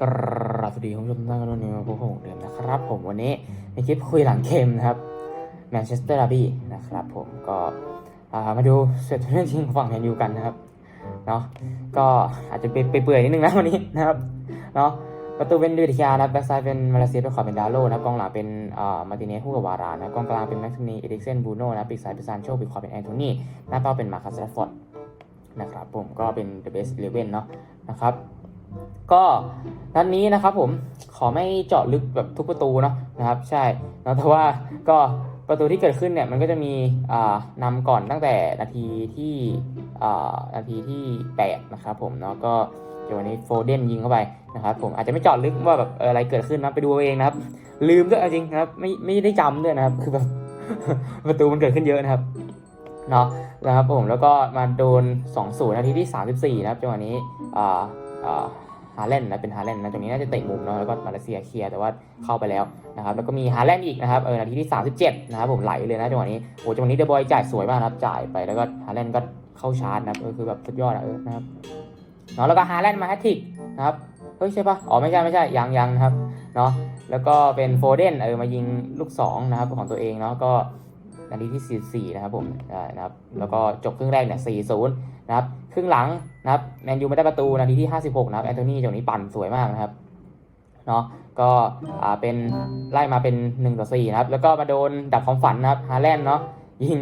กราบสวัสดีคุณผู้ชมทุกท่านกันวันนี้มาพบกับผมเดิมนะครับ ผมวันนี้ในคลิปคุยหลังเกมนะครับแมนเชสเตอร์ดาร์บี้นะครับ ผมก็มาดูเซตเรื่องจริงฝั่งแมนยูกันนะครับเนาะก็อาจจะไปเปื่อยนิดนึงนะวันนี้นะครับเนาะประตูเป็นดิวิทยานะครับแบ็กซ้ายเป็นมาเลเซียเป็นขอเป็นดาโลนะกองหลังเป็นอ่ามาร์ติเนสคู่กับวารานะกองกลางเป็นแม็กซ์นีเอริกเซนบูโน่นะปีกซ้ายเป็นซานโชปีกขวาเป็นแอนโทนีหน้าเป้าเป็นมาคัสแรดฟอร์ดนะครับผมก็เป็น the best eleven เนาะนะครับ ก็นัดนี้นะครับผมขอไม่เจาะลึกแบบทุกประตูเนาะนะครับ ใช่แล้วแต่ว่าก็ประตูที่เกิดขึ้นเนี่ยมันก็จะมีอ่านำก่อนตั้งแต่นาทีที่อ่านาทีที่ 8 นะครับผมเนาะก็เดี๋ยววันนี้โฟเดนยิงเข้าไปนะครับผมอาจจะไม่เจาะลึกว่าแบบอะไรเกิดขึ้นนะไปดูเองนะครับ ลืมด้วยอาจริงนะครับไม่ไม่ได้จำด้วยนะครับ คือแบบประตูมันเกิดขึ้นเยอะนะครับเนาะนะครับผมแล้วก็มาโดน 2-0 นาทีที่ 34 นะครับจังหวะนี้อ่าอ่า ฮาแลนด์นะเป็นฮาแลนด์นะตรงนี้น่าจะเตะมุมเนาะแล้วก็มาเลเซียเคลียร์แต่ว่าเข้าไปแล้วนะครับแล้วก็มีฮาแลนด์อีกนะครับเออนาทีที่ 37 นะครับผมไหลเลยนะจังหวะนี้โอ้จังหวะนี้เดอะบอยจ่ายสวยมากนะครับจ่ายไปแล้วก็ฮาแลนด์ก็เข้าชาร์จนะครับเออคือแบบสุดยอดอะเออนะครับเนาะแล้วก็ฮาแลนด์มาแฮตทริกนะครับเฮ้ยใช่ปะอ๋อไม่ใช่ไม่ใช่ยังยังนะครับเนาะแล้วก็เป็นโฟเดนเออมายิงลูก2นะครับของตัวเองเนาะก็ นาทีที่ 44 นะครับผมนะครับ แล้วก็จบครึ่งแรกเนี่ย4-0 นะครับ ครึ่งหลังนะครับแมนยูไม่ได้ประตูนาทีที่ 56 นะครับแอนโทนีจังหวะนี้ปั่นสวยมากนะครับเนาะก็อ่าเป็นไล่มาเป็น1ต่อ4นะครับ แล้วก็มาโดนดับความฝันนะครับฮาแลนด์เนาะยิง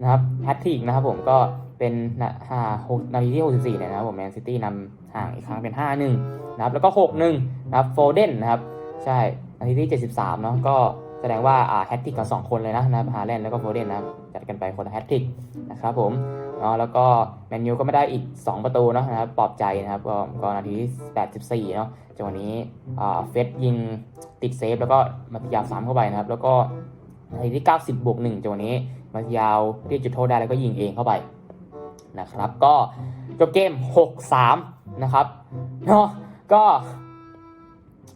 นะครับแฮตทริกนะครับผมก็เป็นนะห้าหกนาทีที่ 64เนี่ยนะครับผมแมนซิตี้นำห่างอีกครั้งเป็น 5-1 นะครับ แล้วก็ 6-1 นะครับโฟเดนนะครับ ใช่นาทีที่ 73 เนาะก็ ดงว่าแฮตทริกกันสองคนเลยนะนะฮาแลนด์แล้วก็โฟเดนนะจัดกันไปคนละแฮตทริกนะครับผมเนาะแล้วก็แมนยูก็ไม่ได้อีก 2 ประตูเนาะนะครับปลอบใจนะครับก็ก็นาทีที่84เนาะจังหวะนี้เฟสยิงติดเซฟแล้วก็มาติยาวซ้ำเข้าไปนะครับ แล้วก็นาทีที่ 90บวก1จังหวะนี้มาติยาวเรียกจุดโทษได้แล้วก็ยิงเองเข้าไปนะครับ ก็จบเกม 6-3 นะครับเนาะก็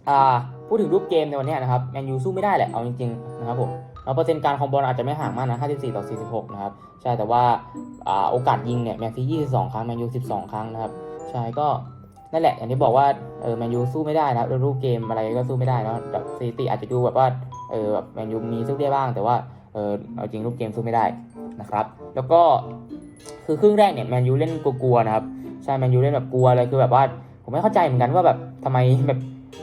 อ่า พูดถึงรูปเกมในวันนี้นะครับแมนยูสู้ไม่ได้แหละเอาจริงๆนะครับผมแล้วเปอร์เซ็นต์การครองบอลอาจจะไม่ห่างมากนะ 54 ต่อ 46 นะครับ ใช่แต่ว่าอโอกาสยิงเนี่ยแมนซี22 ครั้งแมนยู 12 ครั้งนะครับ ใช่ก็นั่นแหละ อย่างที่บอกว่าเออแมนยูสู้ไม่ได้นะครับรูปเกมอะไรก็สู้ไม่ได้นะแบบสถิติอาจจะดูแบบว่าเออแบบแมนยูมีสู้ได้บ้าง แต่ว่าเออเอาจริงรูปเกมสู้ไม่ได้นะครับ แล้วก็คือครึ่งแรกเนี่ยแมนยูเล่นกลัวๆนะครับใช่แมนยูเล่นแบบกลัวเลยคือแบบว่าผมไม่เข้าใจเหมือนกันว่าแบบทำไมแบบ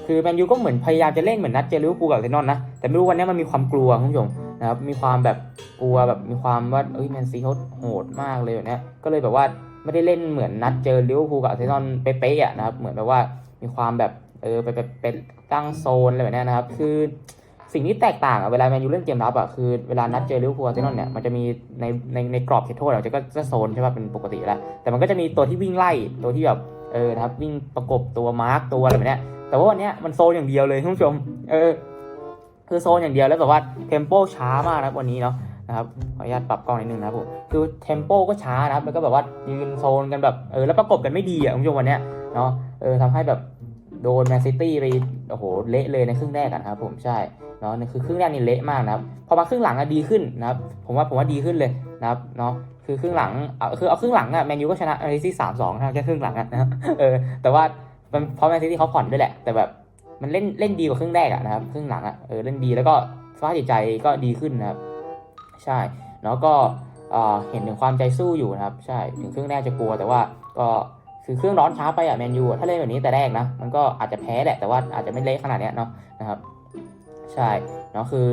คือแมนยูก็เหมือนพยายามจะเล่นเหมือนนัดเจอลิเวอร์พูลกับเซนอลนะ แต่ไม่รู้วันนี้มันมีความกลัวคุณผู้ชมนะครับ มีความแบบกลัวแบบมีความว่าเอ้ยแมนซีเขาโหดมากเลยแบบนี้ก็เลยแบบว่าไม่ได้เล่นเหมือนนัดเจอลิเวอร์พูลกับเซนอลเป๊ะๆอะนะครับ เหมือนแบบว่ามีความแบบเออไปไปไปตั้งโซนอะไรแบบนี้นะครับ คือสิ่งที่แตกต่างอะเวลาแมนยูเล่นเกมรับอะคือเวลานัดเจอลิเวอร์พูลเซนอลเนี่ยมันจะมีในในในกรอบเขตโทษอะจะก็จะโซนใช่ป่ะเป็นปกติแล้ว แต่มันก็จะมีตัวที่วิ่งไล่ตัวที่แบบเออนะครับวิ่งประกบตัวมาร์กตัวอะไรแบบนี้ แต่ว่าวันนี้มันโซนอย่างเดียวเลยคุณผู้ชม เออ คือโซนอย่างเดียวแล้วแบบว่าเทมโปช้ามากนะวันนี้เนาะนะครับขออนุญาตปรับกล้องนิดนึงนะผมคือเทมโปก็ช้านะครับแล้วก็แบบว่ายืนโซนกันแบบเออแล้วประกบกันไม่ดีอะคุณผู้ชมวันเนี้ยเนาะเออทำให้แบบโดนแมนซิตี้ไปโอ้โหเละเลยในครึ่งแรกนะครับผมใช่เนาะนี่คือครึ่งแรกนี่เละมากนะครับพอมาครึ่งหลังอะดีขึ้นนะครับผมว่าผมว่าดีขึ้นเลยนะครับเนาะคือครึ่งหลังเอาคือเอาครึ่งหลังอะแมนยูก็ชนะอาริซี่สามสองแค่ครึ่งหลังอะนะเออแต่ว่า มันเพราะแมนซิตี้เขาผ่อนด้วยแหละ แต่แบบมันเล่นเล่นดีกว่าครึ่งแรกอะนะครับครึ่งหลังอะเออเล่นดีแล้วก็สภาพจิตใจก็ดีขึ้นนะครับ ใช่แล้วก็เห็นถึงความใจสู้อยู่นะครับ ใช่ถึงเครึ่องแรกจะกลัวแต่ว่าก็คือเครื่องร้อนช้าไปอะแมนยูถ้าเล่นแบบนี้แต่แรกนะ มันก็อาจจะแพ้แหละ แต่ว่าอาจจะไม่เละขนาดเนี้ยเนาะนะครับ ใช่เนาะคือ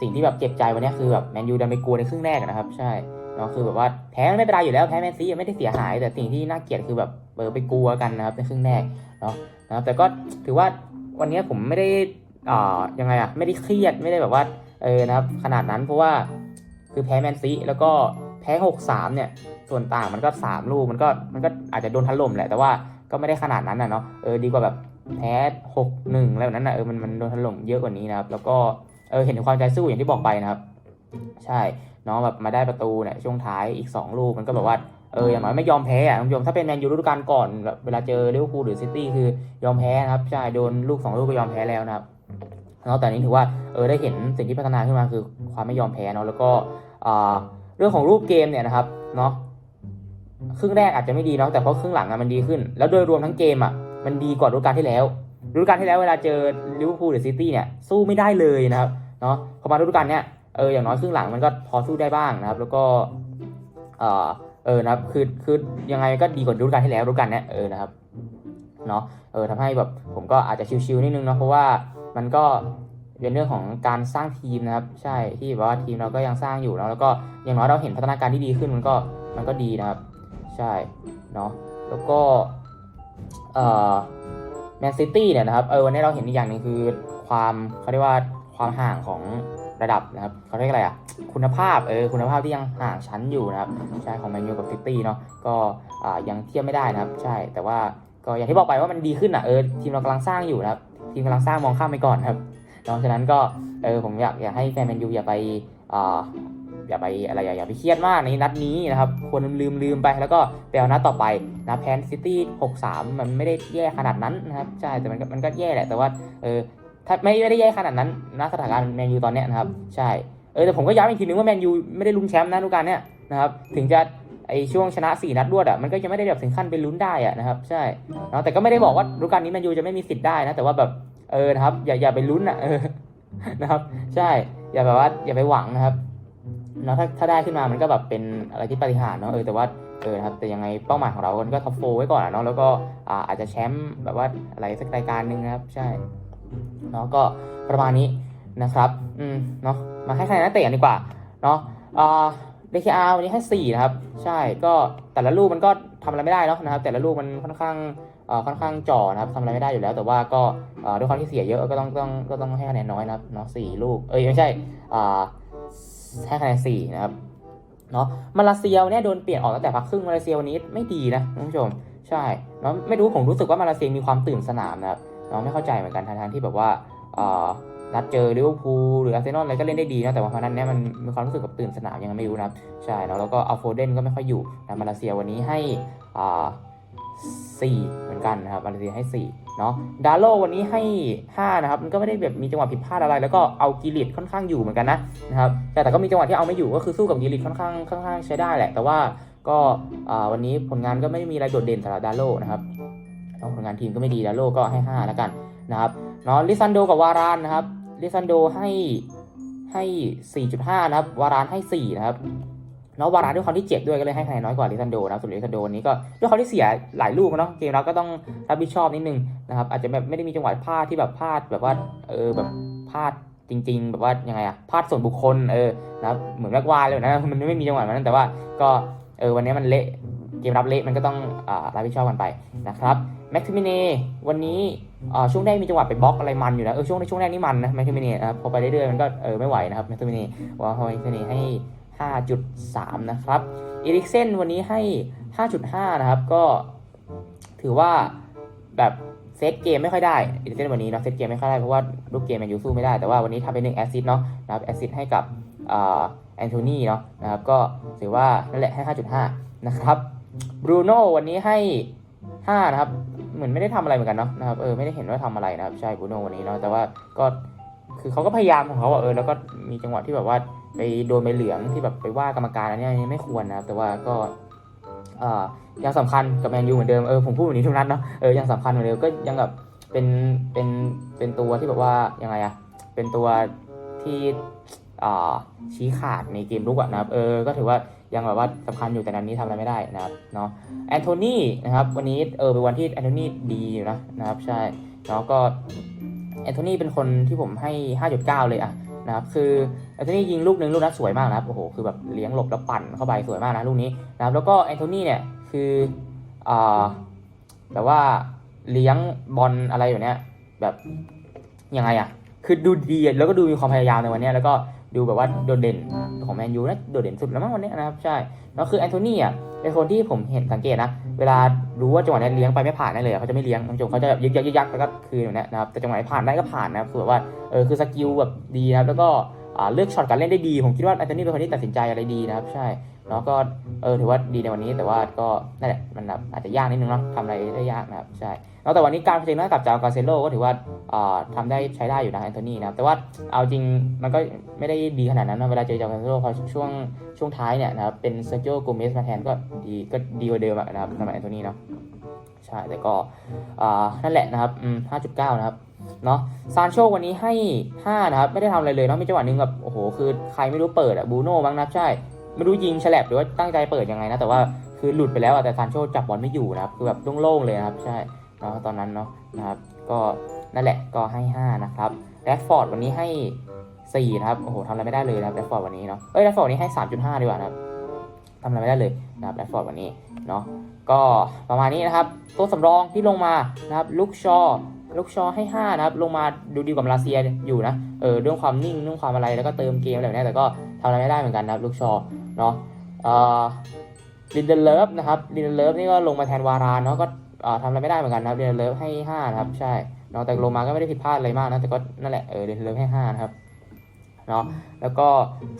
สิ่งที่แบบเจ็บใจวันนี้คือแบบแมนยูดันไปกลัวในครึ่งแรกนะครับ ใช่เนาะคือแบบว่าแพ้ไม่เป็นไรอยู่แล้วแพ้แมนซีไม่ได้เสียหาย แต่สิ่งที่น่าเกลียดคือแบบ เออไปกลัวกันนะครับในครึ่งแรกเนาะนะครับแต่ก็ถือว่าวันนี้ผมไม่ได้อ่ายังไงอะไม่ได้เครียดไม่ได้แบบว่าเออนะครับขนาดนั้นเพราะว่าคือแพ้แมนซีแล้วก็แพ้หกสามเนี่ยส่วนต่างมันก็สามลูกมันก็มันก็อาจจะโดนถล่มแหละแต่ว่าก็ไม่ได้ขนาดนั้นนะเนาะเออดีกว่าแบบแพ้หกหนึ่งอะไรแบบนั้นนะเออมันมันโดนถล่มเยอะกว่านี้นะครับแล้วก็เออเห็นถึงความใจสู้อย่างที่บอกไปนะครับ ใช่น้องแบบมาได้ประตูเนี่ยช่วงท้ายอีกสองลูกมันก็แบบว่า เอออย่างน้อยไม่ยอมแพ้อะคุณผู้ชมถ้าเป็นแมนยูฤดูกาลก่อนแบบเวลาเจอลิเวอร์พูลหรือซิตี้คือยอมแพ้นะครับใช่โดนลูกสองลูกก็ยอมแพ้แล้วนะครับแล้วแต่นี้ถือว่าเออได้เห็นสิ่งที่พัฒนาขึ้นมาคือความไม่ยอมแพ้เนาะแล้วก็เรื่องของรูปเกมเนี่ยนะครับเนาะครึ่งแรกอาจจะไม่ดีเนาะแต่เพราะครึ่งหลังอะมันดีขึ้น แล้วโดยรวมทั้งเกมอะมันดีกว่าฤดูกาลที่แล้วฤดูกาลที่แล้วเวลาเจอลิเวอร์พูลหรือซิตี้เนี่ยสู้ไม่ได้เลยนะครับเนาะพอมาฤดูกาลเนี้ยเอออย่างน้อยครึ่งหลังมันก็พอสู้ได้บ้างนะครับ แล้วก็ เออนะครับคือคือยังไงก็ดีกว่าฤดูกาลที่แล้วฤดูกาลเนี้ยเออนะครับเนาะเออทำให้แบบผมก็อาจจะชิวๆนิดนึงเนาะเพราะว่ามันก็เป็นเรื่องของการสร้างทีมนะครับ ใช่ที่แบบว่าทีมเราก็ยังสร้างอยู่เนาะแล้วก็อย่างน้อยเราเห็นพัฒนาการที่ดีขึ้นมันก็มันก็ดีนะครับ ใช่เนาะแล้วก็เอ่อแมนซิตี้เนี่ยนะครับเออวันนี้เราเห็นอีกอย่างหนึ่งคือความเขาเรียกว่าความห่างของ ระดับนะครับเขาเรียกอะไรอะคุณภาพเออคุณภาพที่ยังห่างชั้นอยู่นะครับใช่ของแมนยูกับซิตี้เนาะก็อ่ายังเทียบไม่ได้นะครับ ใช่แต่ว่าก็อย่างที่บอกไปว่ามันดีขึ้นอะเออทีมเรากำลังสร้างอยู่นะครับทีมกำลังสร้างมองข้ามไปก่อนครับเนาะฉะนั้นก็เออผมอยากอยากให้แฟนแมนยูอย่าไปอ่าอย่าไปอะไรอย่าอย่าไปเครียดมากในนัดนี้นะครับควรลืมลืมไปแล้วก็ไปเอานัดต่อไปนะแพนซิตี้หกสามมันไม่ได้แย่ขนาดนั้นนะครับใช่แต่มันก็มันก็แย่แหละแต่ว่าเออ ถ้าไม่ไม่ได้แย่ขนาดนั้นนะสถานการณ์แมนยูตอนเนี้ยนะครับ ใช่เออแต่ผมก็ย้ำอีกทีนึงว่าแมนยูไม่ได้ลุ้นแชมป์นะทุกการเนี้ยนะครับถึงจะไอช่วงชนะ 4 นัดรวดอะมันก็ยังไม่ได้แบบถึงขั้นไปลุ้นได้อะนะครับใช่เนาะแต่ก็ไม่ได้บอกว่าฤดูกาลนี้แมนยูจะไม่มีสิทธิ์ได้นะแต่ว่าแบบเออนะครับอย่าอย่าไปลุ้นอะเออนะครับ ใช่อย่าแบบว่าอย่าไปหวังนะครับเนาะถ้าถ้าได้ขึ้นมามันก็แบบเป็นอะไรที่ปาฏิหาริย์เนาะเออแต่ว่าเออนะครับแต่ยังไงเป้าหมายของเราก็ท็อปโฟไว้ก่อนอะเนาะแล้วก็อ่าอาจจะแชมป์แบบว่าอะไรสักรายการหนึ่งนะครับ ใช่ เนาะก็ประมาณนี้นะครับ อืมเนาะมาให้คะแนนนักเตะดีกว่า เนาะอ่า DKR วันนี้ให้สี่นะครับ ใช่ก็แต่ละลูกมันก็ทำอะไรไม่ได้เนาะนะครับ แต่ละลูกมันค่อนข้างเอ่อค่อนข้างจ่อนะครับทำอะไรไม่ได้อยู่แล้ว แต่ว่าก็เอ่อด้วยความที่เสียเยอะก็ต้องต้องก็ต้องให้คะแนนน้อยนะครับเนาะสี่ลูกเอ้ยไม่ใช่อ่าให้คะแนนสี่นะครับเนาะมาเลเซียเนี่ยโดนเปลี่ยนออกตั้งแต่พักครึ่งมาเลเซียวันนี้ไม่ดีนะคุณผู้ชม ใช่เนาะไม่รู้ผมรู้สึกว่ามาเลเซียมีความตื่นสนามนะครับ เนาไม่เข้าใจเหมือนกันทั้งที่แบบว่าเออนัดเจอลิเวอร์พูลหรืออาร์เซนอลอะไรก็เล่นได้ดีนะแต่ว่าพนั้นเนี่ยมันมีความรู้สึกแบบตื่นสนามยังไงไม่รู้นะใช่เนาะแล้วก็อัลโฟเดนก็ไม่ค่อยอยู่นะมาเลเซียวันนี้ให้อ่าสี่เหมือนกันนะครับมาเลเซียให้สี่เนาะดาโลวันนี้ให้ห้านะครับมันก็ไม่ได้แบบมีจังหวะผิดพลาดอะไร แล้วก็เอากิริตค่อนข้างอยู่เหมือนกันนะนะครับแต่แต่ก็มีจังหวะที่เอาไม่อยู่ก็คือสู้กับยีริกค่อนข้างค่อนข้างใช้ได้แหละ แต่ว่าก็วันนี้ผลงานก็ไม่ได้มีอะไรโดดเด่นสำหรับดาโลนะครับ ผลงานทีมก็ไม่ดีดาโลก็ให้ 5 แล้วกันนะครับเนาะลิซันโดกับวารานนะครับลิซันโดให้ให้ 4.5 นะครับ วารานให้ 4 นะครับเนาะวารานด้วยความที่เจ็บด้วยก็เลยให้คะแนนน้อยกว่าลิซันโดนะครับส่วนลิซันโดวันนี้ก็ด้วยความที่เสียหลายลูกเนาะเกมเราก็ต้องรับผิดชอบนิดนึงนะครับอาจจะแบบไม่ได้มีจังหวะพลาดที่แบบพลาดแบบว่าเออแบบพลาดจริง ๆ แบบว่ายังไงอะพลาดส่วนบุคคลเออนะครับเหมือนแรกวานเลยนะมันไม่มีจังหวะนั้นแต่ว่าก็เออวันนี้มันเละเกมรับเละมันก็ต้องอรับผิดชอบกันไปนะครับ แม็กซิมิเน่วันนี้ช่วงแรกมีจังหวะไปบล็อกอะไรมันอยู่นะเออช่วงในช่วงแรกนี่มันนะแม็กซิมิเน่นะครับพอไปเรื่อยๆมันก็เออไม่ไหวนะครับแม็กซิมิเน่ว่าแม็กซิมิเน่ให้ 5.3 นะครับเอริกเซนวันนี้ให้ 5.5 นะครับ ก็ถือว่าแบบเซตเกมไม่ค่อยได้เอริกเซนวันนี้เนาะเซตเกมไม่ค่อยได้เพราะว่าลูกเกมมันยูสู้ไม่ได้แต่ว่าวันนี้ทำไปหนึ่งแอสซิสเนาะนะครับแอสซิสให้กับอ่าแอนโทนีเนาะนะครับก็ถือว่านั่นแหละให้ 5.5 นะครับบรูโน่วันนี้ให้ 5 นะครับ มือนไม่ได้ทำอะไรเหมือนกันเนาะนะครับเออไม่ได้เห็นว่าทำอะไรนะครับใช่บูโน่วันนี้เนาะแต่ว่าก็คือเขาก็พยายามของเขาอะเออแล้วก็มีจังหวะที่แบบว่าไปโดนใบเหลืองที่แบบไปว่ากรรมการอันเนี้ยไม่ควรนะครับแต่ว่าก็เอ่อยังสำคัญกับแมนยูเหมือนเดิมเออผมพูดแบบนี้ทุกนัดเนาะเออยังสำคัญเหมือนเดิมก็ยังแบบเป็นเป็นเป็นตัวที่แบบว่ายังไงอะเป็นตัวที่อ่าชี้ขาดในเกมลุกอะนะครับเออก็ถือว่า ยังแบบว่าสำคัญอยู่แต่นัดนี้ทำอะไรไม่ได้นะครับเนาะแอนโทนีนะครับวันนี้เออเป็นวันที่แอนโทนีดีอยู่นะนะครับใช่แล้วก็แอนโทนีเป็นคนที่ผมให้ 5.9 เลยอะนะครับคือแอนโทนียิงลูกหนึ่งลูกนั้นสวยมากนะครับโอ้โหคือแบบเลี้ยงหลบแล้วปั่นเข้าไปสวยมากนะลูกนี้นะครับแล้วก็แอนโทนีเนี่ยคืออ่าแบบว่าเลี้ยงบอลอะไรอยู่เนี้ยแบบยังไงอะคือดูดีแล้วก็ดูมีความพยายามในวันเนี้ยแล้วก็ ดูแบบว่าโดดเด่นของแมนยูนะโดดเด่นสุดแล้วมั้งวันนี้นะครับใช่แล้วคือแอนโทนีอะเป็นคนที่ผมเห็นสังเกตนะเวลารู้ว่าจังหวะนี้เลี้ยงไปไม่ผ่านได้เลยเขาจะไม่เลี้ยงคุณผู้ชมเขาจะยึกยักยึกยักแล้วก็คืนแบบนี้นะครับแต่จังหวะไหนผ่านได้ก็ผ่านนะครับคือแบบว่าเออคือสกิลแบบดีนะครับแล้วก็ เลือกช็อตการเล่นได้ดี ผมคิดว่าแอนโทนีเป็นคนที่ตัดสินใจอะไรดีนะครับ ใช่แล้วก็เออถือว่าดีในวันนี้แต่ว่าก็นั่นแหละมันแบบอาจจะยากนิดนึงเนาะทำอะไรได้ยากนะครับใช่แล้วแต่วันนี้การเผชิญหน้ากับจาวกาเซโลก็ถือว่าอ่าทำได้ใช้ได้อยู่นะแอนโทนีนะครับแต่ว่าเอาจริงมันก็ไม่ได้ดีขนาดนั้นนะเวลาเจอจาวกาเซโลพอช่วงช่วงท้ายเนี่ยนะครับเป็นเซอร์จิโอโกเมสมาแทนก็ดีก็ดีกว่าเดิมนะครับสำหรับแอนโทนีเนาะใช่แต่ก็นั่นแหละนะครับ5.9 นะครับ เนาะซานโชวันนี้ให้ 5 นะครับ ไม่ได้ทำอะไรเลยเนาะมีจังหวะหนึงแบบโอ้โหคือใครไม่รู้เปิดอะบูโน่บ้างนะใช่ ไม่รู้ยิงฉลับหรือว่าตั้งใจเปิดยังไงนะแต่ว่าคือหลุดไปแล้วอะแต่ซานโชจับบอลไม่อยู่นะครับคือแบบโล่งๆเลยนะครับใช่เนาะตอนนั้นเนาะนะครับก็นั่นแหละก็ให้ 5 นะครับแรดฟอร์ดวันนี้ให้4นะครับโอ้โหทำอะไรไม่ได้เลยนะครับแรดฟอร์ดวันนี้เนาะเอ้ยแรดฟอร์ดวันนี้ให้ 3.5 ดีกว่านะครับทำอะไรไม่ได้เลยนะครับแรดฟอร์ดวันนี้เนาะก็ประมาณนี้นะครับ ตัวสำรองที่ลงมานะครับลุกชอ ลุกชอให้ 5 นะครับ ลงมาดูดีกว่ามาเลเซียอยู่นะ เออเรื่องความนิ่งเรื่องความอะไรแล้วก็เติมเกมอะไรแบบนี้แต่ก็ทำอะไรไม่ได้เหมือนกันนะครับลุกชอเนาะเออลินเดเลิฟนะครับลินเดเลิฟนี่ก็ลงมาแทนวารานเนาะก็เอ่อทำอะไรไม่ได้เหมือนกันนะครับลินเดเลิฟให้5นะครับใช่เนาะแต่ลงมาก็ไม่ได้ผิดพลาดอะไรมากนะแต่ก็นั่นแหละเออลินเดเลิฟให้5นะครับเนาะแล้วก็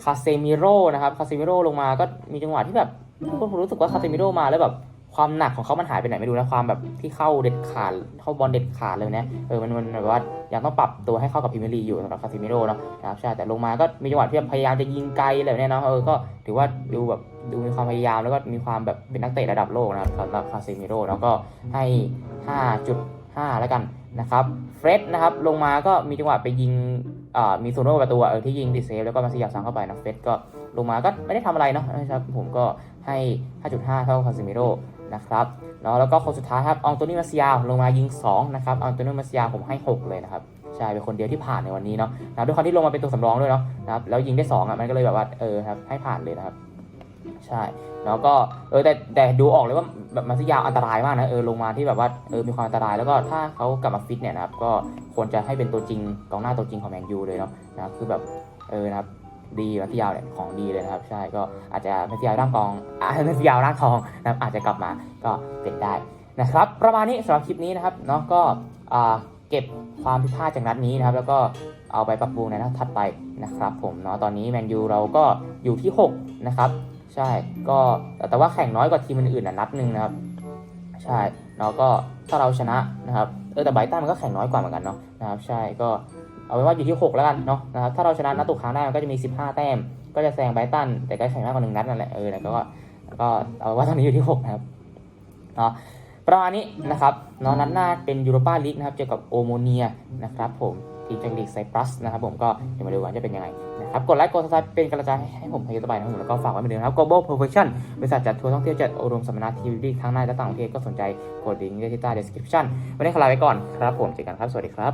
คาเซมิโร่นะครับคาเซมิโร่ลงมาก็มีจังหวะที่แบบผมรู้สึกว่าคาเซมิโร่มาแล้วแบบ ความหนักของเขามันหายไปไหนไม่รู้นะความแบบที่เข้าเด็ดขาดเข้าบอลเด็ดขาดเลยนี่ยเออมันมันแบบว่ายังต้องปรับตัวให้เข้ากับพรีเมียร์ลีกอยู่สำหรับคาซิมิโร่เนาะนะครับใช่แต่ลงมาก็มีจังหวะที่พยายามจะยิงไกลอะไรแบบเนี้ยเนาะเออก็ถือว่าดูแบบดูมีความพยายามแล้วก็มีความแบบเป็นนักเตะระดับโลกนะครับสำหรับคาซิมิโร่แล้วก็ให้ 5.5 แล้วกันนะครับเฟร็ดนะครับลงมาก็มีจังหวะไปยิงอ่ามีโซโน่ประตูเออที่ยิงติดเซฟแล้วก็มาสยับซ้ำเข้าไปนะเฟร็ดก็ลงมาก็ไม่ได้ทำอะไรเนาะนะครับผมก็ให้ 5.5 เท่าคาซิมิโร่ นะครับเนาะแล้วก็คนสุดท้ายครับอองโตนี่มาซิยาลงมายิง2นะครับอองโตนี่มาซิยาผมให้ 6 เลยนะครับใช่เป็นคนเดียวที่ผ่านในวันนี้เนาะนะด้วยความที่ลงมาเป็นตัวสำรองด้วยเนาะนะครับแล้วยิงได้2อะมันก็เลยแบบว่าเออครับให้ผ่านเลยนะครับ ใช่แล้วก็เออแต่แต่ดูออกเลยว่าแบบมาซิยาอันตรายมากนะเออลงมาที่แบบว่าเออมีความอันตรายแล้วก็ถ้าเขากลับมาฟิตเนี่ยนะครับก็ควรจะให้เป็นตัวจริงกองหน้าตัวจริงของแมนยูเลยเนาะนะครับคือแบบเออนะครับ ดีมาซิยาวเนี่ยของดีเลยนะครับ ใช่ก็อาจจะมาซิยาวร่างกองอ่ามาซิยาวร่างทองนะครับอาจจะกลับมาก็เป็นได้นะครับ ประมาณนี้สำหรับคลิปนี้นะครับเนาะก็เก็บความผิดพลาดจากนัดนี้นะครับ แล้วก็เอาไปปรับปรุงในนัดถัดไปนะครับ ผมเนาะตอนนี้แมนยูเราก็อยู่ที่ 6 นะครับ ใช่ก็แต่ว่าแข่งน้อยกว่าทีมอื่นๆนะนัดหนึ่งนะครับ ใช่เนาะก็ถ้าเราชนะนะครับเออแต่ไบตันมันก็แข่งน้อยกว่าเหมือนกันเนาะนะครับ ใช่ก็ เอาไว้ว่าอยู่ที่ 6 แล้วกันเนาะนะครับถ้าเราชนะนัดตุกครั้งได้มันก็จะมี 15 แต้ม ก็จะแซงไบรตัน แต่ก็แข่งมากกว่าหนึ่งนัดนั่นแหละเออแต่ก็ก็เอาไว้ว่าตอนนี้อยู่ที่ 6 นะครับเนาะประมาณนี้นะครับเนาะนัดหน้าเป็นยูโรปาลีกนะครับเจอกับโอโมเนียนะครับผมทีมจากลีกไซปรัสนะครับผมก็เดี๋ยวมาดูกันจะเป็นยังไงนะครับกดไลค์กดซับสไครป์เป็นกำลังใจให้ผมพยต่อไปนะครับผมแล้วก็ฝากไว้เหมือนเดิมนครับ Global Perfection บริษัทจัดทัวร์ท่องเที่ยวจัดอบรมสัมมนาทีวีทั้งในและต่างประเทศก็สนใจกดลิงก์ได้ที่ใต้ description วันนี้ขอลาไปก่อนครับผมเจอกันครับสวัสดีครับ